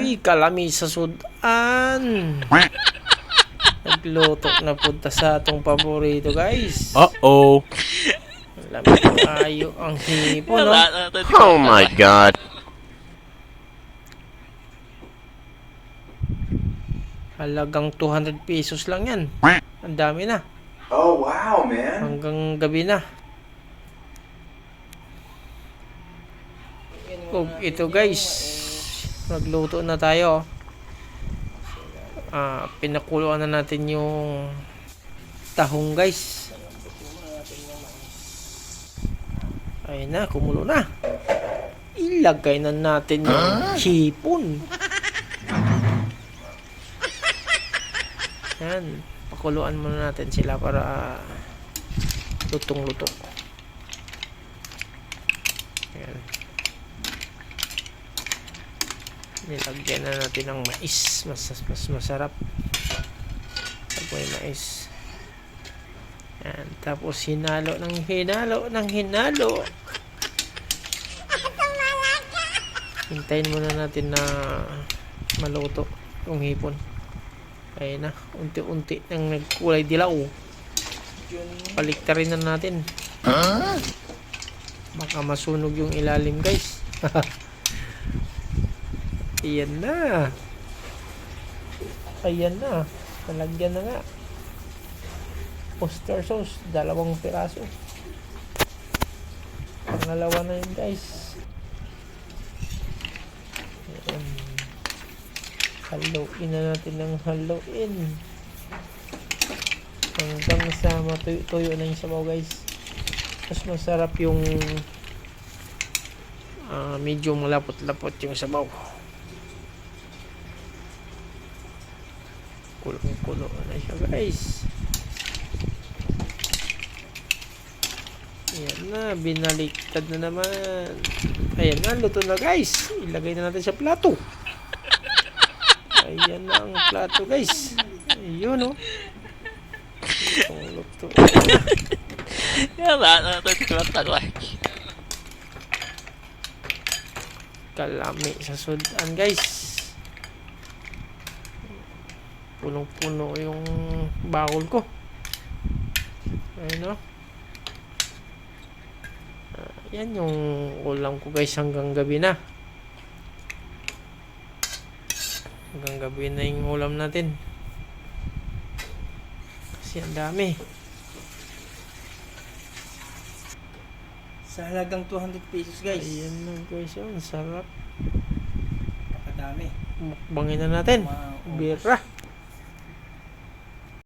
Uy, kalami sa sudan. Nagluto na punta sa atong paborito, guys. Uh-oh. Lamig kayo ang hipon, no? Oh my god. Halagang 200 pesos lang yan. Ang dami na. Oh wow, man. Hanggang gabi na. Ug ito guys, nagluto na tayo. Ah, pinakuluan na natin yung tahong guys. Ayun na, kumulo na. Ilagay na natin yung hipon. Yan, pakuluan muna natin sila para lutong-lutong. Ayan. Nilagyan na natin ng mais. Mas, mas masarap. Pag may mais. Ayan. Tapos hinalo ng hinalo ng hinalo. Hintayin muna natin na maluto yung hipon. Ayun na. Unti-unti nang nagkulay dilaw. Paliktarin na natin. Baka masunog yung ilalim guys. Ayan na. Ayan na. Nalagyan na nga. Oyster sauce. Dalawang piraso. Pangalawa na yun guys. Ayan. Haluin na natin ng haluin. Hanggang sa matuyo-tuyo na yung sabaw guys. Mas masarap yung ah, medyo malapot-lapot yung sabaw. Kulong-kulo na siya guys. Ayan na, binaliktad na naman. Ayan na, luto na guys. Ilagay na natin sa plato. Ayan na ang plato guys. Ayun oh. Lutong luto. Kalami sa sudan guys. Punong-puno yung bakol ko. Ayun oh. Ah, yan yung ulam ko guys hanggang gabi na. Hanggang gabi na yung ulam natin. Kasi ang dami. Sa halagang 200 pesos guys. Ayan na guys, oh, ang sarap. Napakadami. Mukbangin na natin. Mga- Bira.